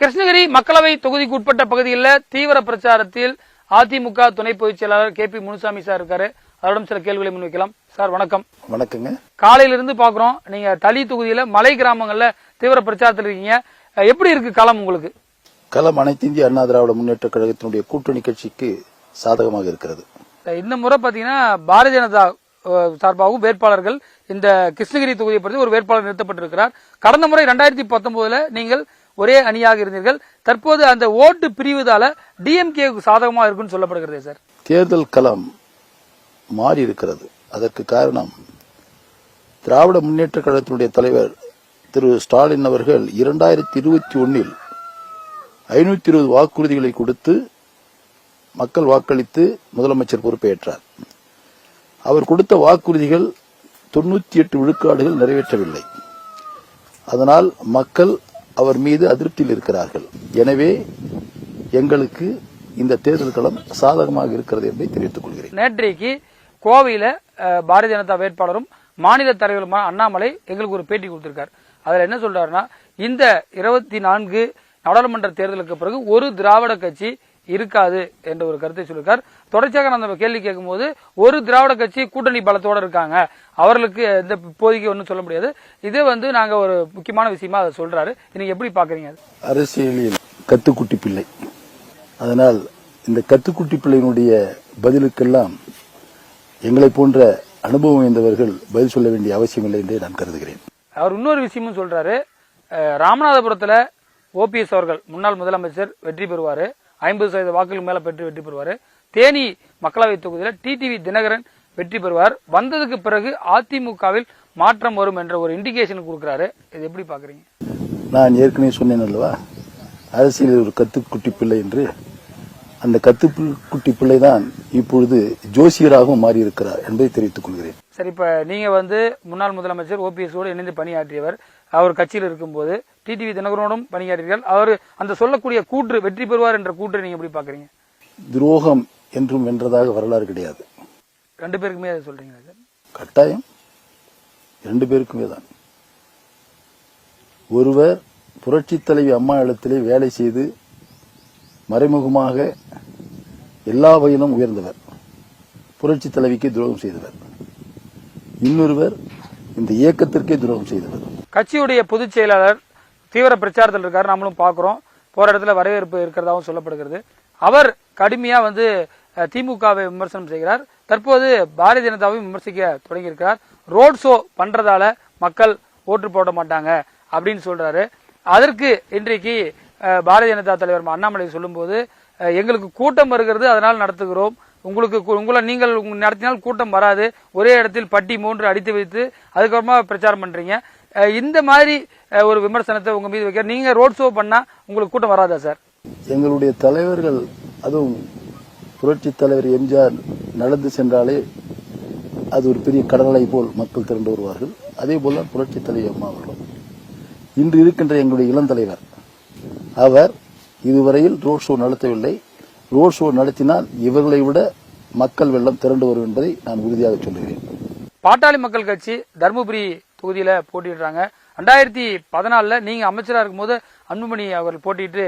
கிருஷ்ணகிரி மக்களவை தொகுதிக்கு உட்பட்ட பகுதிகளில் தீவிர பிரச்சாரத்தில் அதிமுக துணை பொதுச் செயலாளர் கே பி முனுசாமி சார் இருக்காரு. அவரிடம் சில கேள்விகளை முன்வைக்கலாம். சார் வணக்கம். வணக்கங்க. காலையில இருந்து பாக்குறோம். நீங்க தளி தொகுதியில மலை கிராமங்கள்ல தீவிர பிரச்சாரத்தில் இருக்கீங்க. எப்படி இருக்கு களம் உங்களுக்கு? களம் அனைத்து இந்திய அண்ணா திராவிட முன்னேற்ற கழகத்தினுடைய கூட்டணி கட்சிக்கு சாதகமாக இருக்கிறது. இந்த முறை பாத்தீங்கன்னா பாரதிய ஜனதா சார்பாகவும் வேட்பாளர்கள் இந்த கிருஷ்ணகிரி தொகுதியை பற்றி ஒரு வேட்பாளர் நிறுத்தப்பட்டிருக்கிறார். கடந்த முறை ரெண்டாயிரத்தி பத்தொன்பதுல நீங்கள் ஒரே அணியாக இருந்தீர்கள். தற்போது அந்த ஓட்டு பிரிவதால டிஎம்கே சாதகமா இருக்குன்னு சொல்லப்படுகிறது சார். தேர்தல் களம் மாறி இருக்கிறது. அதற்கு காரணம் திராவிட முன்னேற்ற கழகத்தினுடைய தலைவர் திரு ஸ்டாலின் அவர்கள் இரண்டாயிரத்தி இருபத்தி ஒன்னில் ஐநூத்தி இருபது வாக்குறுதிகளை கொடுத்து மக்கள் வாக்களித்து முதலமைச்சர் பொறுப்பேற்றார். அவர் கொடுத்த வாக்குறுதிகள் தொண்ணூத்தி எட்டு விழுக்காடுகள் நிறைவேற்றவில்லை. அதனால் மக்கள் அவர் மீது அதிருப்தியில் இருக்கிறார்கள். எனவே எங்களுக்கு இந்த தேர்தல் களம் சாதகமாக இருக்கிறது என்பதை தெரிவித்துக் கொள்கிறேன். நேற்றைக்கு கோவையில பாரதிய ஜனதா வேட்பாளரும் மாநில தலைவருமான அண்ணாமலை எங்களுக்கு ஒரு பேட்டி கொடுத்திருக்கார். அதுல என்ன சொல்றாருன்னா இந்த இருபத்தி நான்கு நாடாளுமன்ற தேர்தலுக்கு பிறகு ஒரு திராவிட கட்சி இருக்காது என்ற ஒரு கருத்தை சொல்லியிருக்கார். தொடர்ச்சியாக நான் அந்த கேள்வி கேட்கும்போது ஒரு திராவிட கட்சி கூட்டணி பலத்தோட இருக்காங்க. அவர்களுக்கு இந்த இப்போதைக்கு ஒன்றும் சொல்ல முடியாது. இது வந்து நாங்க ஒரு முக்கியமான விஷயமா அதை சொல்றாரு. நீங்க எப்படி பாக்குறீங்க அரசியலில் கத்துக்குட்டி பிள்ளை. அதனால் இந்த கத்துக்குட்டி பிள்ளையினுடைய பதிலுக்கெல்லாம் எங்களை போன்ற அனுபவம் வாய்ந்தவர்கள் பதில் சொல்ல வேண்டிய அவசியமில்லை என்றே நான் கருதுகிறேன். அவர் இன்னொரு விஷயமும் சொல்றாரு. ராமநாதபுரத்துல ஓபிஎஸ் அவர்கள் முன்னாள் முதலமைச்சர் வெற்றி பெறுவாரு. ஐம்பது சதவீத வாக்குகள் மேல பெற்று வெற்றி பெறுவாரு. தேனி மக்களவை தொகுதியில டிடிவி தினகரன் வெற்றி பெறுவார். வந்ததுக்கு பிறகு அதிமுகவில் மாற்றம் வரும் என்ற ஒரு இண்டிகேஷன் கொடுக்கறாரு. இது எப்படி பாக்குறீங்க? நான் ஏற்கனவே சொன்னேன் அல்லவா? அரசியலில் ஒரு கத்துக்குட்டி பிள்ளை என்று. அந்த கத்துக்குட்டி பிள்ளை தான் இப்பொழுது ஜோசியராகவும் மாறியிருக்கிறார் என்பதை தெரிவித்துக் கொள்கிறேன். சரி இப்ப நீங்க வந்து முன்னாள் முதலமைச்சர் ஓபிஎஸ் ஓடு இணைந்து பணியாற்றியவர். அவர் கட்சியில் இருக்கும்போது டிடிவி தினகரனோடும் பணியாற்றீர்கள். அவர் அந்த சொல்லக்கூடிய கூற்று வெற்றி பெறுவார் என்ற கூற்றை நீங்க எப்படி பாக்குறீங்க துரோகம் என்றும் வென்றதாக வரலாறு கிடையாது. ரெண்டு பேருக்குமே அதை சொல்றீங்களா சார்? கட்டாயம். இரண்டு பேருக்குமே தான். ஒருவர் புரட்சித் தலைவி அம்மா இடத்திலே வேலை செய்து மறைமுகமாக எல்லா வகையிலும் உயர்ந்தவர். புரட்சித் தலைவிக்கு துரோகம் செய்தவர். இன்னொருவர் இந்த இயக்கத்திற்கே துரோகம் செய்தவர். கட்சியுடைய பொதுச் செயலாளர் தீவிர பிரச்சாரத்தில் இருக்காரு. நம்மளும் பார்க்குறோம். போற இடத்துல வரவேற்பு இருக்கிறதாகவும் சொல்லப்படுகிறது. அவர் கடுமையா வந்து திமுகவை விமர்சனம் செய்கிறார். தற்போது பாரதிய ஜனதாவையும் விமர்சிக்க தொடங்கியிருக்கிறார். ரோட் ஷோ பண்றதால மக்கள் ஓட்டு போட மாட்டாங்க அப்படின்னு சொல்றாரு. அதற்கு இன்றைக்கு பாரதிய ஜனதா தலைவர் அண்ணாமலை சொல்லும்போது எங்களுக்கு கூட்டம் வருகிறது அதனால் நடத்துகிறோம். உங்களுக்கு உங்களை நீங்கள் நடத்தினால் கூட்டம் வராது. ஒரே இடத்தில் பட்டி மூன்று அடித்து வைத்து அதுக்கப்புறமா பிரச்சாரம் பண்றீங்க. இந்த மாதிரி ஒரு விமர்சனத்தை உங்க மீது வைக்க நீங்க ரோட் ஷோ பண்ணா உங்களுக்கு கூட்டம் வராதா சார் எங்களுடைய தலைவர்கள் அதுவும் புரட்சித் தலைவர் எம்ஜிஆர் நடந்து சென்றாலே அது ஒரு பெரிய கடலை போல் மக்கள் திரண்டு வருவார்கள். அதே போல புரட்சித் தலைவர் அம்மா அவர்களும். இன்று இருக்கின்ற எங்களுடைய இளம் தலைவர் அவர் இதுவரையில் ரோட் ஷோ நடத்தவில்லை. ரோட் ஷோ நடத்தினால் இவர்களை விட மக்கள் வெள்ளம் திரண்டு வரும் என்பதை நான் உறுதியாக சொல்லுகிறேன். பாட்டாளி மக்கள் கட்சி தருமபுரி தொகுதியில போட்டிடுறாங்க ரெண்டாயிரத்தி பதினாலுல நீங்க அமைச்சரா இருக்கும்போது அன்புமணி அவர்கள் போட்டிட்டு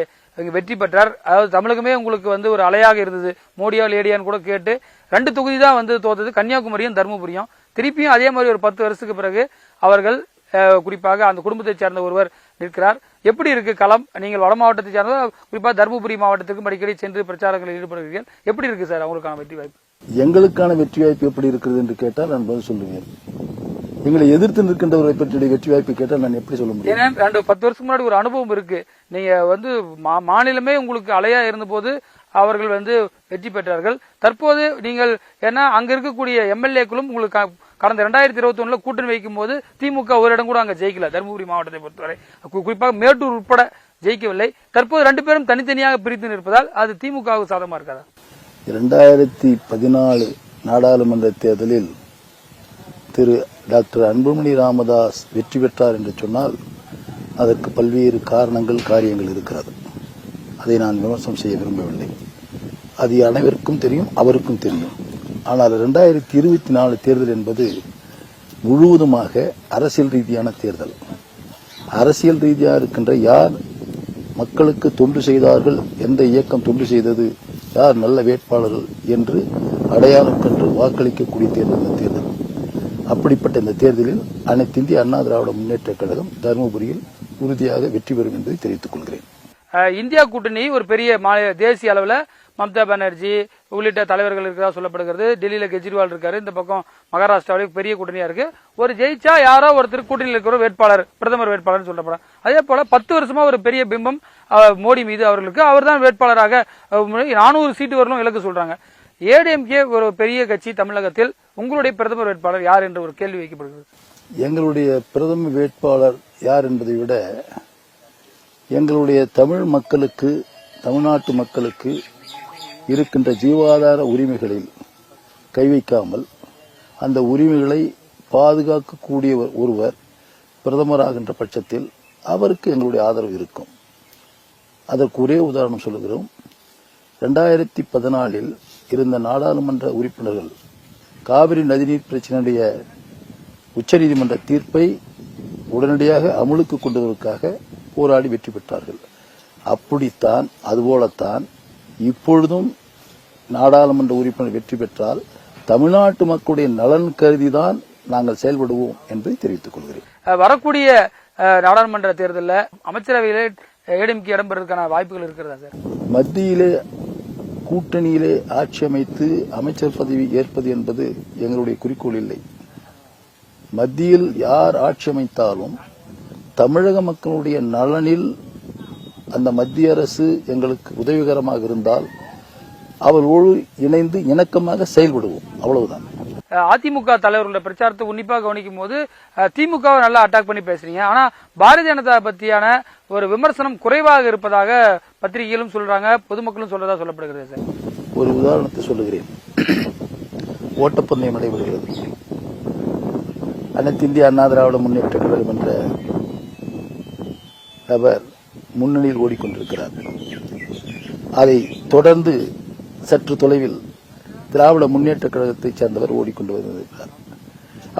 வெற்றி பெற்றார். அதாவது தமிழகமே உங்களுக்கு வந்து ஒரு அலையாக இருந்தது. மோடியா லேடியான்னு கூட கேட்டு ரெண்டு தொகுதி தான் வந்து தோத்தது. கன்னியாகுமரியும் தருமபுரியும். திருப்பியும் அதே மாதிரி ஒரு பத்து வருஷத்துக்கு பிறகு அவர்கள் குறிப்பாக அந்த குடும்பத்தை சேர்ந்த ஒருவர் நிற்கிறார். எப்படி இருக்கு களம்? நீங்கள் வட மாவட்டத்தை சேர்ந்த குறிப்பாக தருமபுரி மாவட்டத்திற்கு அடிக்கடி சென்று பிரச்சாரங்களில் ஈடுபடுகிறீர்கள். எப்படி இருக்கு சார் அவங்களுக்கான வெற்றி வாய்ப்பு? எங்களுக்கான வெற்றி வாய்ப்பு எப்படி இருக்கிறது என்று கேட்டால் நான் பதில் சொல்லுவேன். எங்களை எதிர்த்து நிற்கின்றவரை பற்றிய வெற்றி வாய்ப்பு கேட்டால் நான் எப்படி சொல்ல முடியும்? ஏன்னா ரெண்டு பத்து வருஷத்துக்கு முன்னாடி ஒரு அனுபவம் இருக்கு. நீங்க வந்து மாநிலமே உங்களுக்கு அலையா இருந்தபோது அவர்கள் வந்து வெற்றி பெற்றார்கள். தற்போது நீங்கள் ஏன்னா அங்க இருக்கக்கூடிய எம்எல்ஏக்களும் உங்களுக்கு கடந்த ரெண்டாயிரத்தி இருபத்தி ஒண்ணுல கூட்டணி வைக்கும் போது திமுக ஒரு இடம் கூட அங்க ஜெயிக்கல தருமபுரி மாவட்டத்தை பொறுத்தவரை. குறிப்பாக மேட்டூர் உட்பட ஜெயிக்கவில்லை. தற்போது ரெண்டு பேரும் தனித்தனியாக பிரித்து நிற்பதால் அது திமுகவுக்கு சாதகமா இருக்காதா? இரண்டாயிரத்தி பதினாலு நாடாளுமன்ற தேர்தலில் திரு டாக்டர் அன்புமணி ராமதாஸ் வெற்றி பெற்றார் என்று சொன்னால் அதற்கு பல்வேறு காரணங்கள் காரியங்கள் இருக்கிறது. அதை நான் விமர்சனம் செய்ய விரும்பவில்லை. அது அனைவருக்கும் தெரியும் அவருக்கும் தெரியும். ஆனால் இரண்டாயிரத்தி இருபத்தி நாலு தேர்தல் என்பது முழுவதுமாக அரசியல் ரீதியான தேர்தல். அரசியல் ரீதியாக இருக்கின்ற யார் மக்களுக்கு தொண்டு செய்தார்கள் எந்த இயக்கம் தொண்டு செய்தது யார் நல்ல வேட்பாளர்கள் என்று அடையாளம் கண்டு வாக்களிக்கக்கூடிய தேர்தல் தேர்தல் அப்படிப்பட்ட இந்த தேர்தலில் அனைத்து இந்திய அண்ணா திராவிட முன்னேற்ற கழகம் தருமபுரியில் உறுதியாக வெற்றி பெறும் என்பதை தெரிவித்துக் கொள்கிறேன். இந்தியா கூட்டணி ஒரு பெரிய மாநில தேசிய அளவில் மம்தா பானர்ஜி உள்ளிட்ட தலைவர்கள் இருக்கிறதா சொல்லப்படுகிறது. டெல்லியில கெஜ்ரிவால் இருக்காரு. இந்த பக்கம் மகாராஷ்டிராவிலும் பெரிய கூட்டணியா இருக்கு. ஒரு ஜெயிச்சா யாரோ ஒருத்தர் கூட்டணியில் இருக்கிற வேட்பாளர் பிரதமர் வேட்பாளர் சொல்லப்படும். அதே போல பத்து வருஷமா ஒரு பெரிய பிம்பம் மோடி மீது அவர்களுக்கு. அவர்தான் வேட்பாளராக நானூறு சீட்டு வரலும் இலக்கு சொல்றாங்க. ஏடிஎம்கே ஒரு பெரிய கட்சி தமிழகத்தில் உங்களுடைய பிரதமர் வேட்பாளர் யார் என்ற ஒரு கேள்வி வைக்கப்படுகிறது. எங்களுடைய பிரதம வேட்பாளர் யார் என்பதை விட எங்களுடைய தமிழ் மக்களுக்கு தமிழ்நாட்டு மக்களுக்கு இருக்கின்ற ஜீவாதார உரிமைகளில் கை வைக்காமல் அந்த உரிமைகளை பாதுகாக்கக்கூடிய ஒருவர் பிரதமராகின்ற பட்சத்தில் அவருக்கு எங்களுடைய ஆதரவு இருக்கும். அதற்கு ஒரே உதாரணம் சொல்லுகிறோம். ரெண்டாயிரத்தி பதினாலில் இருந்த நாடாளுமன்ற உறுப்பினர்கள் காவிரி நதிநீர் பிரச்சனையுடைய உச்சநீதிமன்ற தீர்ப்பை உடனடியாக அமுலுக்கு கொண்டு வருவதற்காக போராடி வெற்றி பெற்றார்கள். அப்படித்தான் அதுபோலத்தான் இப்பொழுதும் நாடாளுமன்ற உறுப்பினர் வெற்றி பெற்றால் தமிழ்நாட்டு மக்களுடைய நலன் கருதிதான் நாங்கள் செயல்படுவோம் என்பதை தெரிவித்துக் கொள்கிறேன். வரக்கூடிய நாடாளுமன்ற தேர்தலில் அமைச்சரவையிலே ஏடிஎம்கே இடம்பெறதுக்கான வாய்ப்புகள் இருக்கிறதா சார்? மத்தியிலே கூட்டணியிலே ஆட்சி அமைத்து அமைச்சர் பதவி ஏற்பது என்பது எங்களுடைய குறிக்கோள் இல்லை. மத்தியில் யார் ஆட்சி அமைத்தாலும் தமிழக மக்களுடைய நலனில் அந்த மத்திய அரசு எங்களுக்கு உதவிகரமாக இருந்தால் அவர்களோடு இணைந்து இணக்கமாக செயல்படுவோம். அவ்வளவுதான். அதிமுக தலைவர்களோட பிரச்சாரத்தை உன்னிப்பாக கவனிக்கும் போது திமுகவை நல்லா அட்டாக் பண்ணி பேசுறீங்க. ஆனா பாரதிய ஜனதா பத்தியான ஒரு விமர்சனம் குறைவாக இருப்பதாக பத்திரிகைகளும் சொல்றாங்க பொதுமக்களும் சொல்றதா சொல்லப்படுகிறது சார். ஒரு உதாரணத்தை சொல்லுகிறேன். ஓட்டப்பந்தயம் நடைபெறுகிறது. அனைத்து இந்திய அண்ணா திராவிட முன்னேற்ற கழகம் என்ற நபர் முன்னணியில் ஓடிக்கொண்டிருக்கிறார். அதை தொடர்ந்து சற்று தொலைவில் திராவிட முன்னேற்ற கழகத்தைச் சேர்ந்தவர் ஓடிக்கொண்டு வந்திருக்கிறார்.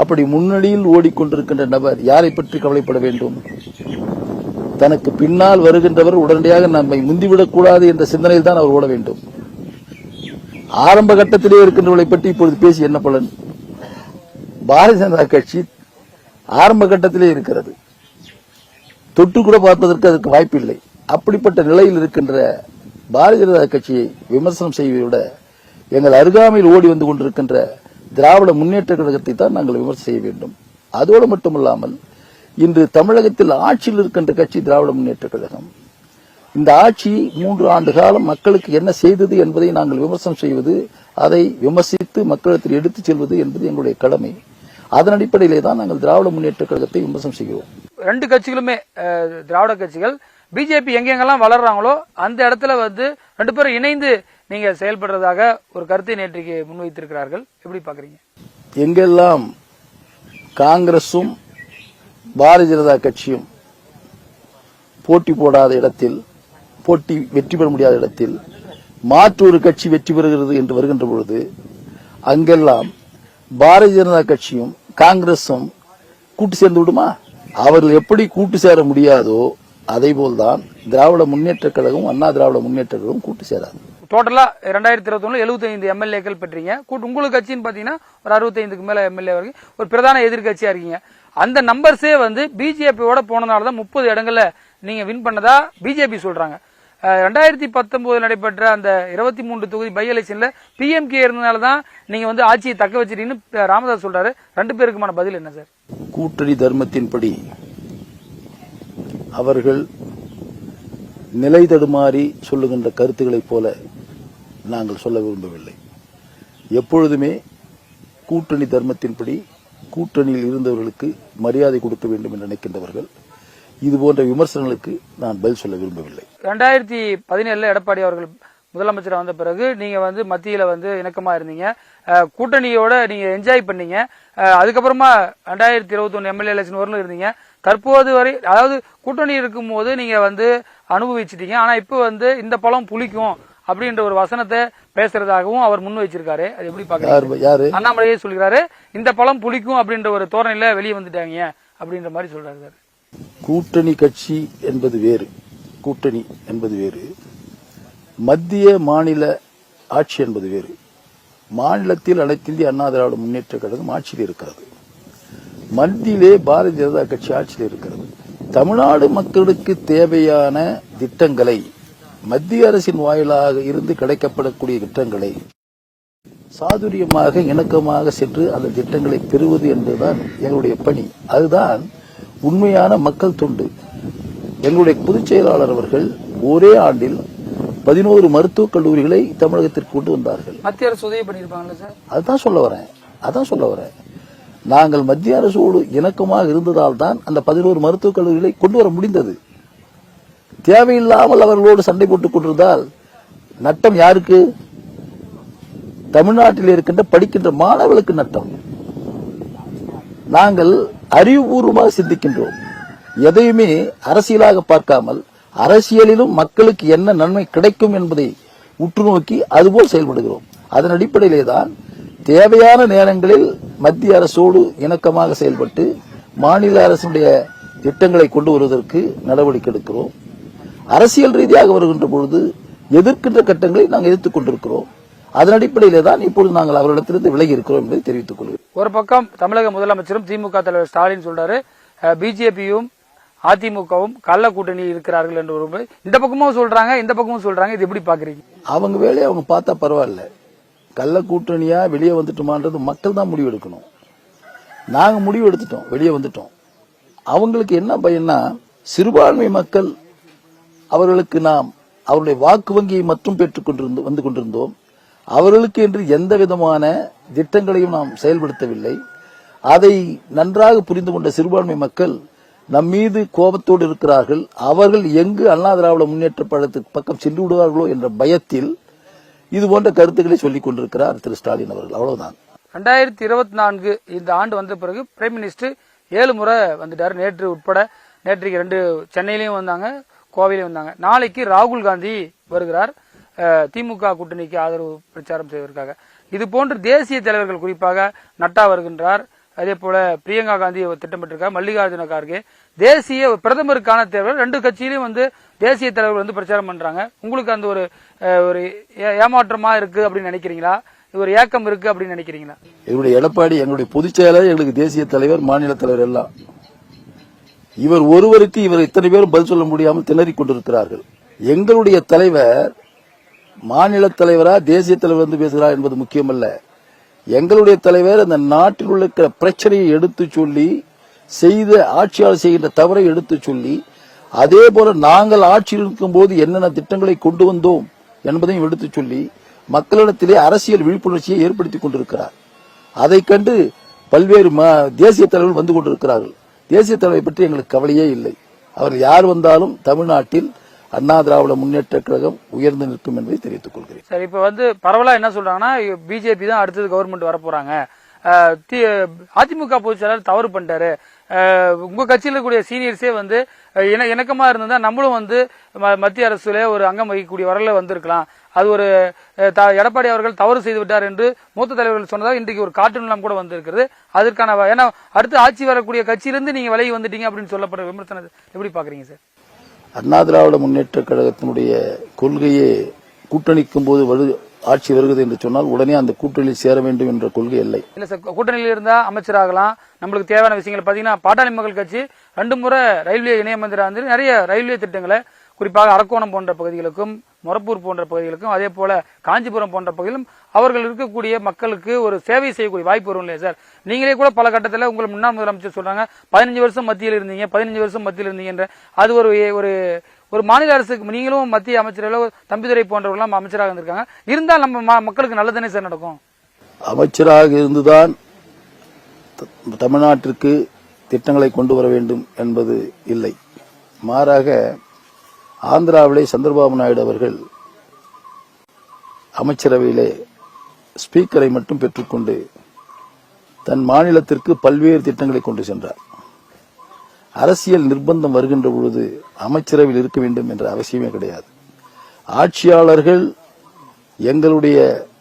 அப்படி முன்னணியில் ஓடிக்கொண்டிருக்கின்ற நபர் யாரை பற்றி கவலைப்பட வேண்டும்? தனக்கு பின்னால் வருகின்றவர் உடனடியாக நம்மை முந்திவிடக்கூடாது என்ற சிந்தனையில் தான் அவர் ஓட வேண்டும். ஆரம்ப கட்டத்திலே இருக்கின்றவர்களை பற்றி இப்பொழுது பேசி என்ன பலன்? பாரதிய ஜனதா கட்சி ஆரம்ப கட்டத்திலே இருக்கிறது. தொட்டு கூட பார்ப்பதற்கு அதற்கு வாய்ப்பில்லை. அப்படிப்பட்ட நிலையில் இருக்கின்ற பாரதிய ஜனதா கட்சியை விமர்சனம் செய்வதை விட எங்கள் அருகாமையில் ஓடி வந்து கொண்டிருக்கின்ற திராவிட முன்னேற்ற கழகத்தை தான் நாங்கள் விமர்சனம் செய்ய வேண்டும். அதோடு மட்டுமல்லாமல் இன்று தமிழகத்தில் ஆட்சியில் இருக்கின்ற கட்சி திராவிட முன்னேற்ற கழகம். இந்த ஆட்சி மூன்று ஆண்டு காலம் மக்களுக்கு என்ன செய்தது என்பதை நாங்கள் விமர்சனம் செய்வது அதை விமர்சித்து மக்களிடத்தில் எடுத்துச் செல்வது என்பது எங்களுடைய கடமை. அதன் அடிப்படையிலே தான் நாங்கள் திராவிட முன்னேற்ற கழகத்தை விமர்சனம் செய்கிறோம். ரெண்டு கட்சிகளுமே திராவிட கட்சிகள் பிஜேபி எங்கெங்கெல்லாம் வளர்றாங்களோ அந்த இடத்துல வந்து ரெண்டு பேரும் இணைந்து நீங்க செயல்படுறதாக ஒரு கருத்தை நேற்றைக்கு முன்வைத்திருக்கிறார்கள். எப்படி பாக்குறீங்க எங்கெல்லாம் காங்கிரசும் பாரதிய ஜனதா கட்சியும் போட்டி போடாத இடத்தில் போட்டி வெற்றி பெற முடியாத இடத்தில் மாற்று ஒரு கட்சி வெற்றி பெறுகிறது என்று வருகின்ற பொழுது அங்கெல்லாம் பாரதிய ஜனதா கட்சியும் காங்கிரசும் கூட்டு சேர்ந்து விடுமா? அவர்கள் எப்படி கூட்டு சேர முடியாதோ அதே போல்தான் திராவிட முன்னேற்ற கழகம் அண்ணா திராவிட முன்னேற்ற கழகம் கூட்டு சேராது. டோட்டலா ரெண்டாயிரத்தி இருபத்தி ஒண்ணுல எழுபத்தைந்து எம்எல்ஏக்கள் பெற்றீங்க. கூட்டு உங்களுக்கு கட்சின்னு பாத்தீங்கன்னா ஒரு அறுபத்தைந்துக்கு மேல எம்எல்ஏ வரைக்கும் ஒரு பிரதான எதிர்க்கட்சியா இருக்கீங்க. அந்த நம்பர்ஸே வந்து பிஜேபியோட போனனால தான் முப்பது இடங்கள்ல நீங்க வின் பண்ணதா பிஜேபி சொல்றாங்க. ரெண்டாயிரத்தி பத்தொன்பது நடைபெற்ற அந்த இருபத்தி மூன்று தொகுதி பை எலெக்ஷன்ல பிஎம்கே இருந்தனால தான் நீங்க வந்து ஆட்சியை தக்க வச்சிட்டீங்கன்னு ராமதாஸ் சொல்றாரு. ரெண்டு பேருக்குமான பதில் என்ன சார்? கூட்டணி தர்மத்தின்படி அவர்கள் நிலை தடுமாறி சொல்லுகின்ற கருத்துக்களைப் போல நாங்கள் சொல்ல விரும்பவில்லை. எப்பொழுதுமே கூட்டணி தர்மத்தின்படி கூட்டணியில் இருந்தவர்களுக்கு மரியாதை கொடுக்க வேண்டும் என்று நினைக்கின்றவர்கள். இது போன்ற விமர்சனங்களுக்கு நான் பதில் சொல்ல விரும்பவில்லை. ரெண்டாயிரத்தி பதினேழுல எடப்பாடி அவர்கள் முதலமைச்சர் வந்த பிறகு நீங்க வந்து மத்தியில வந்து இணக்கமா இருந்தீங்க. கூட்டணியோட நீங்க என்ஜாய் பண்ணீங்க. அதுக்கப்புறமா ரெண்டாயிரத்தி இருபத்தி ஒன்னு எம்எல்ஏ எலெக்ஷன் வரலும் இருந்தீங்க. தற்போது வரை அதாவது கூட்டணி இருக்கும்போது நீங்க வந்து அனுபவிச்சிட்டீங்க. ஆனா இப்போ வந்து இந்த பழம் புளிக்கும் அப்படின்ற ஒரு வசனத்தை பேசுறதாகவும் அவர் முன் வச்சிருக்காரு. அது எப்படி யாரு அண்ணாமலையே சொல்கிறாரு இந்த பழம் புளிக்கும் அப்படின்ற ஒரு தோரணையில வெளியே வந்துட்டாங்க அப்படின்ற மாதிரி சொல்றாரு சார். கூட்டணி கட்சி என்பது வேறு. கூட்டணி என்பது வேறு. மத்திய மாநில ஆட்சி என்பது வேறு. மாநிலத்தில் அனைத்து இந்திய அண்ணா திராவிட முன்னேற்ற கழகம் ஆட்சியில் இருக்கிறது. மத்தியிலே பாரதிய ஜனதா கட்சி ஆட்சியில் இருக்கிறது. தமிழ்நாடு மக்களுக்கு தேவையான திட்டங்களை மத்திய அரசின் வாயிலாக இருந்து கிடைக்கப்படக்கூடிய திட்டங்களை சாதுரியமாக இணக்கமாக சென்று அந்த திட்டங்களை பெறுவது என்பதுதான் எங்களுடைய பணி. அதுதான் உண்மையான மக்கள் தொண்டு. எங்களுடைய பொதுச் செயலாளர் அவர்கள் ஒரே ஆண்டில் பதினோரு மருத்துவக் கல்லூரிகளை தமிழகத்திற்கு கொண்டு வந்தார்கள். மத்திய அரசு உதவி பண்ணியிருப்பாங்களா சார்? அதுதான் சொல்ல வரேன். அதான் சொல்ல வரேன். நாங்கள் மத்திய அரசோடு இணக்கமாக இருந்ததால் தான் அந்த பதினோரு மருத்துவக் கல்லூரிகளை கொண்டு வர முடிந்தது. தேவையில்லாமல் அவர்களோடு சண்டை போட்டுக் கொண்டிருந்தால் நட்டம் யாருக்கு? தமிழ்நாட்டில் இருக்கின்ற படிக்கின்ற மாணவர்களுக்கு நட்டம். நாங்கள் அறிவுபூர்வமாக சிந்திக்கின்றோம். எதையுமே அரசியலாக பார்க்காமல் அரசியலிலும் மக்களுக்கு என்ன நன்மை கிடைக்கும் என்பதை உற்று நோக்கி அதுபோல் செயல்படுகிறோம். அதன் அடிப்படையிலே தான் தேவையான நேரங்களில் மத்திய அரசோடு இணக்கமாக செயல்பட்டு மாநில அரசுடைய திட்டங்களை கொண்டு வருவதற்கு நடவடிக்கை எடுக்கிறோம். அரசியல் ரீதியாக வருகின்ற பொழுது எதிர்க்கின்ற கட்டங்களை நாங்கள் எதிர்த்துக் கொண்டிருக்கிறோம். அதன் அடிப்படையிலே தான் இப்பொழுது நாங்கள் அவரிடத்திலிருந்து விலகி இருக்கிறோம் என்பதை தெரிவித்துக் கொள்கிறேன். ஒரு பக்கம் தமிழக முதலமைச்சரும் திமுக தலைவர் ஸ்டாலின் சொல்றாரு பிஜேபியும் அதிமுகவும் கள்ள கூட்டணி இருக்கிறார்கள் என்று ஒரு இந்த பக்கமும் சொல்றாங்க இந்த பக்கமும் சொல்றாங்க. இது எப்படி பாக்குறீங்க? அவங்க வேலையை அவங்க பார்த்தா பரவாயில்ல. கள்ள கூட்டணியா வெளியே வந்துட்டுமான்றது மக்கள் தான் முடிவு எடுக்கணும் நாங்க முடிவு எடுத்துட்டோம் வெளியே வந்துட்டோம். அவங்களுக்கு என்ன பயன்னா சிறுபான்மை மக்கள் அவர்களுக்கு நாம் அவருடைய வாக்கு வங்கியை மட்டும் பெற்றுக் வந்து கொண்டிருந்தோம். அவர்களுக்கு என்று எந்த விதமான திட்டங்களையும் நாம் செயல்படுத்தவில்லை. அதை நன்றாக புரிந்து கொண்ட சிறுபான்மை மக்கள் நம் மீது கோபத்தோடு இருக்கிறார்கள். அவர்கள் எங்கு அண்ணா திராவிட முன்னேற்ற பழத்துக்கு பக்கம் சென்று விடுவார்களோ என்ற பயத்தில் இது போன்ற கருத்துக்களை சொல்லிக் கொண்டிருக்கிறார் திரு ஸ்டாலின் அவர்கள். அவ்வளவுதான். ரெண்டாயிரத்தி இருபத்தி நான்கு இந்த ஆண்டு வந்த பிறகு பிரைம் மினிஸ்டர் ஏழு முறை வந்துட்டார். நேற்று உட்பட நேற்றைக்கு ரெண்டு சென்னையிலையும் வந்தாங்க கோவையிலையும் வந்தாங்க. நாளைக்கு ராகுல் காந்தி வருகிறார். திமுக கூட்டணிக்கு ஆதரவு பிரச்சாரம் செய்வதற்காக. இது போன்று தேசிய தலைவர்கள் குறிப்பாக நட்டா வருகின்றார். அதே போல பிரியங்கா காந்தி திட்டமிட்டிருக்கார் மல்லிகார்ஜுன கார்கே. தேசிய பிரதமருக்கான தேர்தல் ரெண்டு கட்சியிலும் வந்து தேசிய தலைவர்கள் வந்து பிரச்சாரம் பண்றாங்க. உங்களுக்கு அந்த ஒரு ஒரு ஏ- ஏமாற்றமா இருக்கு அப்படின்னு நினைக்கிறீங்களா? ஒரு ஏக்கம் இருக்கு அப்படின்னு நினைக்கிறீங்களா? எங்களுடைய எடப்பாடி எங்களுடைய பொதுச் செயலர் எங்களுக்கு தேசிய தலைவர் மாநில தலைவர் எல்லாம். இவர் ஒருவருக்கு இவர் இத்தனை பேரும் பதில் சொல்ல முடியாமல் திணறிக் கொண்டிருக்கிறார்கள். எங்களுடைய தலைவர் மாநில தலைவரா தேசிய தலைவர் வந்து பேசுகிறார் என்பது முக்கியமல்ல. எங்களுடைய தலைவர் அந்த நாட்டில் உள்ள இருக்கிற பிரச்சனையை எடுத்து சொல்லி செய்த ஆட்சியாளர் செய்கின்ற தவறை எடுத்து சொல்லி அதே போல நாங்கள் ஆட்சியில் இருக்கும் போது என்னென்ன திட்டங்களை கொண்டு வந்தோம் என்பதையும் எடுத்து சொல்லி மக்களிடத்திலே அரசியல் விழிப்புணர்ச்சியை ஏற்படுத்திக் கொண்டிருக்கிறார். அதை கண்டு பல்வேறு தேசிய தலைவர்கள் வந்து கொண்டிருக்கிறார்கள். தேசிய தலைவரை பற்றி எங்களுக்கு கவலையே இல்லை. அவர் யார் வந்தாலும் தமிழ்நாட்டில் அண்ணா திராவிட முன்னேற்ற கழகம் உயர்ந்து நிற்கும் என்பதை தெரிவித்துக் கொள்கிறேன். சரி இப்ப வந்து பரவலா என்ன சொல்றாங்கன்னா பிஜேபி தான் அடுத்தது கவர்மெண்ட் வர தி- அதிமுக பொதுச் செயலாளர் தவறு பண்ணிட்டாரு. உங்க கட்சியில் இருக்கக்கூடிய சீனியர்ஸே வந்து இணக்கமா இருந்தா நம்மளும் வந்து ம- மத்திய அரசுல ஒரு அங்கம் வகிக்கக்கூடிய வரல வந்திருக்கலாம். அது ஒரு எடப்பாடி அவர்கள் தவறு செய்து விட்டார் என்று மூத்த தலைவர்கள் சொன்னதாக இன்றைக்கு ஒரு காட்டு நிலம் கூட வந்திருக்கிறது. அதற்கான ஏன்னா அடுத்து ஆட்சி வரக்கூடிய கட்சியிலிருந்து நீங்க விலகி வந்துட்டீங்க அப்படின்னு சொல்லப்படுற விமர்சனத்தை எப்படி பாக்குறீங்க சார்? அண்ணா திராவிட முன்னேற்ற கழகத்தினுடைய கொள்கையே கூட்டணிக்கும் போது வலு ஆட்சி வருகிறது என்று சொன்னால் உடனே அந்த கூட்டணியில் சேர வேண்டும் என்ற கொள்கை இல்லை. இல்ல சார் கூட்டணியில் இருந்தா அமைச்சராகலாம். நம்மளுக்கு தேவையான விஷயங்கள் பாத்தீங்கன்னா பாட்டாளி மக்கள் கட்சி ரெண்டு முறை ரயில்வே இணைய மந்திரா வந்து நிறைய ரயில்வே திட்டங்களை குறிப்பாக அரக்கோணம் போன்ற பகுதிகளுக்கும் மொரப்பூர் போன்ற பகுதிகளுக்கும் அதே போல காஞ்சிபுரம் போன்ற பகுதியிலும் அவர்கள் இருக்கக்கூடிய மக்களுக்கு ஒரு சேவை செய்யக்கூடிய வாய்ப்பு வரும் இல்லையா சார்? நீங்களே கூட பல கட்டத்தில் உங்கள் முன்னாள் முதலமைச்சர் சொல்றாங்க பதினஞ்சு வருஷம் மத்தியில் இருந்தீங்க பதினஞ்சு வருஷம் மத்தியில் இருந்தீங்கன்ற. அது ஒரு ஒரு ஒரு மாநில அரசுக்கு நீங்களும் மத்திய அமைச்சர்கள் தம்பிதுரை போன்றவர்கள்லாம் அமைச்சராக இருந்திருக்காங்க. இருந்தால் நம்ம மக்களுக்கு நல்லதானே சார் நடக்கும்? அமைச்சராக இருந்துதான் தமிழ்நாட்டிற்கு திட்டங்களை கொண்டு வர வேண்டும் என்பது இல்லை. மாறாக ஆந்திராவிலே சந்திரபாபு நாயுடு அவர்கள் அமைச்சரவையிலே ஸ்பீக்கரை மட்டும் பெற்றுக்கொண்டு தன் மாநிலத்திற்கு பல்வேறு திட்டங்களை கொண்டு சென்றார். அரசியல் நிர்பந்தம் வருகின்ற பொழுது அமைச்சரவையில் இருக்க வேண்டும் என்ற அவசியமே கிடையாது. ஆட்சியாளர்கள் எங்களுடைய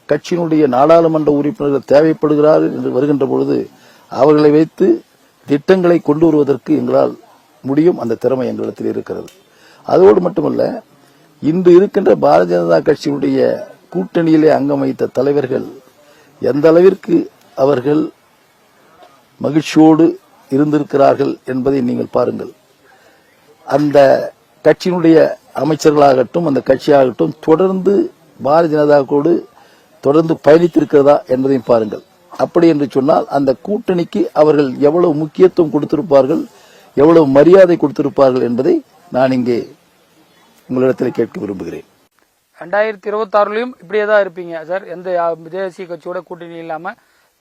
கட்சியினுடைய நாடாளுமன்ற உறுப்பினர்கள் தேவைப்படுகிறார்கள் என்று வருகின்ற பொழுது அவர்களை வைத்து திட்டங்களை கொண்டு வருவதற்கு எங்களால் முடியும். அந்த திறமை எங்களிடத்தில் இருக்கிறது. அதோடு மட்டுமல்ல இன்று இருக்கின்ற பாரதிய ஜனதா கட்சியினுடைய கூட்டணியிலே அங்கம் வைத்த தலைவர்கள் எந்த அளவிற்கு அவர்கள் மகிழ்ச்சியோடு இருந்திருக்கிறார்கள் என்பதை நீங்கள் பாருங்கள். அந்த கட்சியினுடைய அமைச்சர்களாகட்டும் அந்த கட்சியாகட்டும் தொடர்ந்து பாரதிய ஜனதாவோடு தொடர்ந்து பயணித்திருக்கிறதா என்பதையும் பாருங்கள். அப்படி என்று சொன்னால் அந்த கூட்டணிக்கு அவர்கள் எவ்வளவு முக்கியத்துவம் கொடுத்திருப்பார்கள் எவ்வளவு மரியாதை கொடுத்திருப்பார்கள் என்பதை நான் இங்கே உங்களிடத்தில் கேட்க விரும்புகிறேன். ரெண்டாயிரத்தி இருபத்தாறுலயும் இப்படியே தான் இருப்பீங்க சார். எந்த தேசிய கட்சியோட கூட்டணி இல்லாம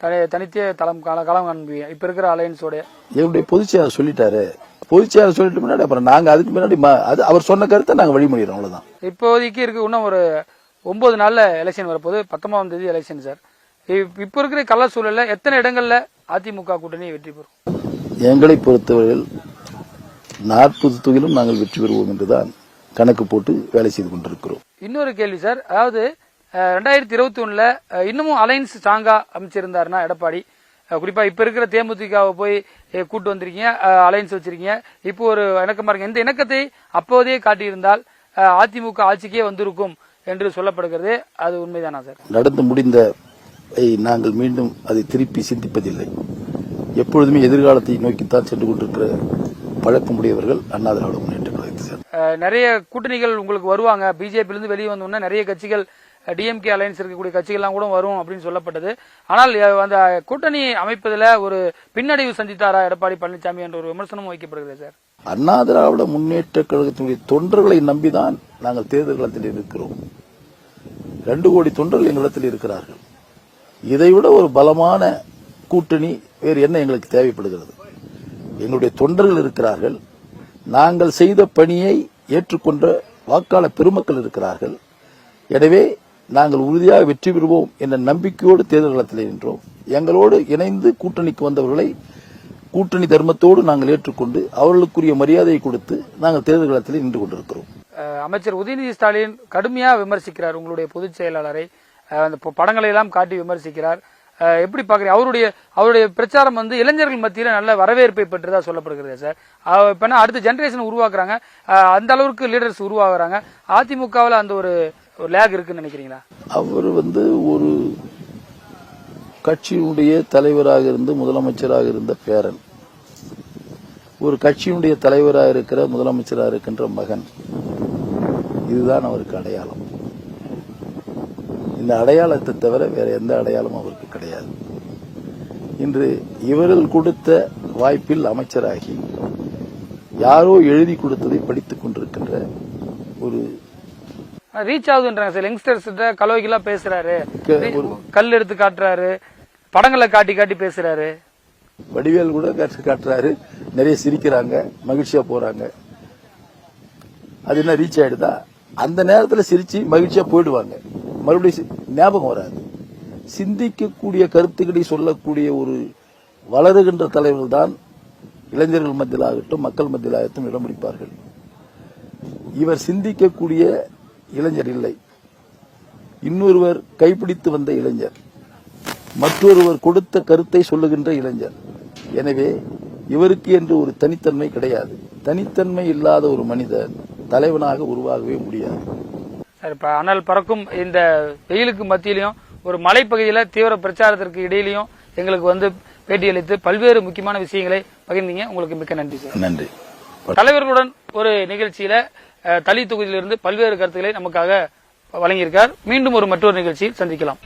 தனி- தனித்தே தளம் கால- களம் காண்பீங்க. இப்ப இருக்கிற அலையன்ஸோட. எங்களுடைய பொதுச்செயலாளர் சொல்லிட்டாரு. பொதுச்செயலாளர் சொல்லிட்டு முன்னாடி அப்புறம் நாங்க அதுக்கு முன்னாடி அது அவர் சொன்ன கருத்தை நாங்க வழிமொழிகிறோம் அவ்வளவுதான். இப்போதைக்கு இருக்கு இன்னும் ஒரு ஒன்பது நாள்ல எலெக்ஷன் வரப்போகுது. பத்தொன்பதாம் தேதி எலெக்ஷன் சார். இப்- இப்ப இருக்கிற கள்ள சூழல்ல எத்தனை இடங்கள்ல அதிமுக கூட்டணி வெற்றி பெறும்? எங்களை பொறுத்தவரையில் நாற்பது தொகையிலும் நாங்கள் வெற்றி பெறுவோம் என்றுதான் கணக்கு போட்டு வேலை செய்து கொண்டிருக்கிறோம். இன்னொரு கேள்வி சார். அதாவது ரெண்டாயிரத்தி இருபத்தி ஒண்ணுல இன்னமும் அலைன்ஸ் ஸ்ட்ராங்கா அமைச்சிருந்தாருன்னா எடப்பாடி. குறிப்பா இப்ப இருக்கிற தேமுதிகவை போய் கூட்டு வந்திருக்கீங்க அலைன்ஸ் வச்சிருக்கீங்க. இப்போ ஒரு இணக்கமா இருக்கு இந்த இணக்கத்தை அப்போதே காட்டியிருந்தால் அதிமுக ஆட்சிக்கே வந்திருக்கும் என்று சொல்லப்படுகிறது. அது உண்மைதானா சார்? நடந்து முடிந்த நாங்கள் மீண்டும் அதை திருப்பி சிந்திப்பதில்லை. எப்பொழுதுமே எதிர்காலத்தை நோக்கித்தான் சென்று கொண்டிருக்கிற பழக்கமுடையவர்கள் அண்ணா திராவிட முன்னேற்ற கழகத்தை சேர்ந்த நிறைய கூட்டணிகள் உங்களுக்கு வருவாங்க. பிஜேபி இருந்து வெளியே வந்தோம்னா நிறைய கட்சிகள் டிஎம்கே அலைன்ஸ் இருக்கக்கூடிய கட்சிகள்லாம் கூட வரும் அப்படின்னு சொல்லப்பட்டது. ஆனால் அந்த கூட்டணி அமைப்பதில் ஒரு பின்னடைவு சந்தித்தாரா எடப்பாடி பழனிசாமி என்ற ஒரு விமர்சனமும் வைக்கப்படுகிறது சார். அண்ணா திராவிட முன்னேற்ற கழகத்தினுடைய தொண்டர்களை நம்பிதான் நாங்கள் தேர்தல் களத்தில் இருக்கிறோம். ரெண்டு கோடி தொண்டர்கள் எங்களிடத்தில் இருக்கிறார்கள். இதைவிட ஒரு பலமான கூட்டணி வேறு என்ன எங்களுக்கு தேவைப்படுகிறது? எங்களுடைய தொண்டர்கள் இருக்கிறார்கள். நாங்கள் செய்த பணியை ஏற்றுக்கொண்ட வாக்காளர் பெருமக்கள் இருக்கிறார்கள். எனவே நாங்கள் உறுதியாக வெற்றி பெறுவோம் என்ற நம்பிக்கையோடு தேர்தல் களத்தில் நின்றோம். எங்களோடு இணைந்து கூட்டணிக்கு வந்தவர்களை கூட்டணி தர்மத்தோடு நாங்கள் ஏற்றுக்கொண்டு அவர்களுக்குரிய மரியாதையை கொடுத்து நாங்கள் தேர்தல் களத்தில் நின்று கொண்டிருக்கிறோம். அமைச்சர் உதயநிதி ஸ்டாலின் கடுமையாக விமர்சிக்கிறார் உங்களுடைய பொதுச் செயலாளரை. அந்த ப- படங்களை எல்லாம் காட்டி விமர்சிக்கிறார். எப்படி பாக்குறீங்க அவருடைய அவருடைய பிரச்சாரம் வந்து இளைஞர்கள் மத்தியில நல்ல வரவேற்பை பெற்றதா சொல்லப்படுகிறது சார். அவ- அடுத்த ஜென்ரேஷன் உருவாக்குறாங்க. அந்த அளவுக்கு லீடர்ஸ் உருவாகுறாங்க. அதிமுகவில் அந்த ஒரு ஒரு லேக் இருக்குன்னு நினைக்கிறீங்களா? அவர் வந்து ஒரு கட்சியினுடைய தலைவராக இருந்து முதலமைச்சராக இருந்த பேரன். ஒரு கட்சியினுடைய தலைவராக இருக்கிற முதலமைச்சராக இருக்கின்ற மகன். இதுதான் அவருக்கு அடையாளம். இந்த அடையாளத்தை தவிர வேற எந்த அடையாளமும் அவருக்கு கிடையாது. இன்று இவர்கள் கொடுத்த வாய்ப்பில் அமைச்சராகி யாரோ எழுதி கொடுத்ததை படித்துக் கொண்டிருக்கின்ற ஒரு ரீச் ஆகுதுன்றாங்க சார். யங்ஸ்டர்ஸ் கலோகிலாம் பேசுறாரு. கல் எடுத்து காட்டுறாரு. படங்களை காட்டி காட்டி பேசுறாரு. வடிவேல் கூட காட்டு காட்டுறாரு. நிறைய சிரிக்கிறாங்க மகிழ்ச்சியா போறாங்க. அது என்ன ரீச் ஆயிடுதா? அந்த நேரத்துல சிரிச்சு மகிழ்ச்சியா போயிடுவாங்க. மறுபடியும் ஞாபகம் வராது. சிந்திக்கக்கூடிய கருத்துக்களை சொல்லக்கூடிய ஒரு வளருகின்ற தலைவர்கள் தான் இளைஞர்கள் மத்தியிலாகட்டும் மக்கள் மத்தியிலாகட்டும் இடம் பிடிப்பார்கள். இவர் சிந்திக்கக்கூடிய இளைஞர் இல்லை. இன்னொருவர் கைப்பிடித்து வந்த இளைஞர். மற்றொருவர் கொடுத்த கருத்தை சொல்லுகின்ற இளைஞர். எனவே இவருக்கு என்று ஒரு தனித்தன்மை கிடையாது. தனித்தன்மை இல்லாத ஒரு மனிதன் தலைவனாக உருவாகவே முடியாது. சார் இப்ப அனல் பறக்கும் இந்த வெயிலுக்கு மத்தியிலையும் ஒரு மலைப்பகுதியில தீவிர பிரச்சாரத்திற்கு இடையிலையும் எங்களுக்கு வந்து பேட்டியளித்து பல்வேறு முக்கியமான விஷயங்களை பகிர்ந்தீங்க. உங்களுக்கு மிக்க நன்றி சார். நன்றி. தலைவர்களுடன் ஒரு நிகழ்ச்சியில தளி தொகுதியிலிருந்து பல்வேறு கருத்துக்களை நமக்காக வழங்கியிருக்கார். மீண்டும் ஒரு மற்றொரு நிகழ்ச்சியில் சந்திக்கலாம்.